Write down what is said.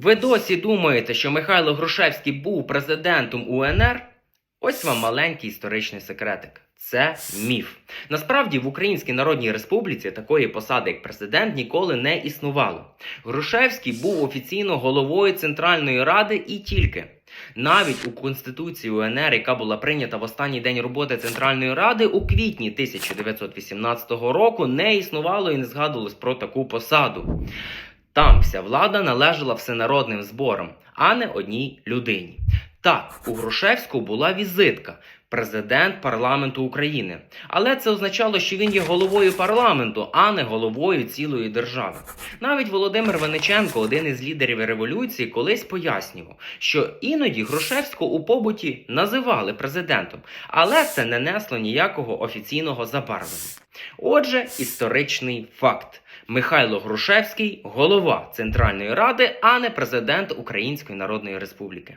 Ви досі думаєте, що Михайло Грушевський був президентом УНР? Ось вам маленький історичний секретик. Це міф. Насправді в Українській Народній Республіці такої посади, як президент, ніколи не існувало. Грушевський був офіційно головою Центральної Ради і тільки. Навіть у Конституції УНР, яка була прийнята в останній день роботи Центральної Ради, у квітні 1918 року не існувало і не згадувалось про таку посаду. Там вся влада належала всенародним зборам, а не одній людині. Так, у Грушевського була візитка президент парламенту України. Але це означало, що він є головою парламенту, а не головою цілої держави. Навіть Володимир Вениченко, один із лідерів революції, колись пояснював, що іноді Грушевського у побуті називали президентом, але це не несло ніякого офіційного забарвлення. Отже, історичний факт. Михайло Грушевський голова Центральної Ради, а не президент Української Народної Республіки.